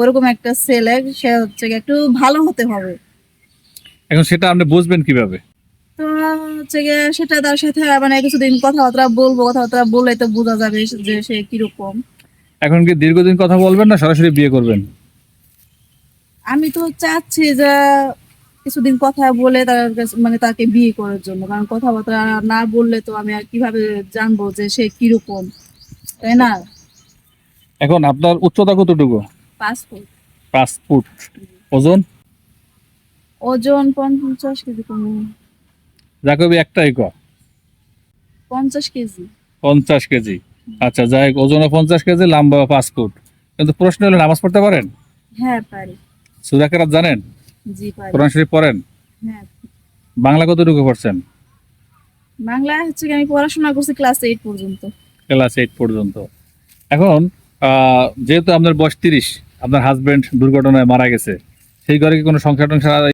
ওরকম একটা ছেলে সে হচ্ছে একটু ভালো হতে হবে। এখন সেটা আপনি বুঝবেন কীভাবে? তো হচ্ছে সেটা তার সাথে মানে কিছুদিন কথাবার্তা বলব কথাবার্তা বলে তো বোঝা যাবে যে সে কীরকম। এখন কি দীর্ঘদিন কথা বলবেন না সরাসরি বিয়ে করবেন? আমি তো চাচ্ছি যে কিছুদিন কথা বলে তার মানে তাকে বিয়ে করার জন্য। কারণ কথাবার্তা না বললে তো আমি আর কীভাবে জানব যে সে কীরকম তাই না? এখন আপনার উচ্চতা কতটুকু? পাসপোর্ট পাঁচ ফুট। ওজন? ওজন পঞ্চাশ কেজি কমে। যাকবি একটাই ক? পঞ্চাশ কেজি। পঞ্চাশ কেজি। আচ্ছা যাই ওজনে পঞ্চাশ কেজি লম্বা পাঁচ ফুট। কিন্তু প্রশ্ন হলো নামাজ পড়তে পারেন? হ্যাঁ পারি। সুরাকেরাত জানেন? জি পারি। কোরআন শরীফ পড়েন? হ্যাঁ। বাংলা কতটুকু পড়ছেন? বাংলা হচ্ছে আমি পড়াশোনা করছি ক্লাস এইট পর্যন্ত। ক্লাস এইট পর্যন্ত। এখন যেহেতু আপনার বয়স তিরিশ আপনার হাজব্যান্ড দুর্ঘটনায় মারা গেছে। সেই ঘরে কি কোনো সংসার টংসার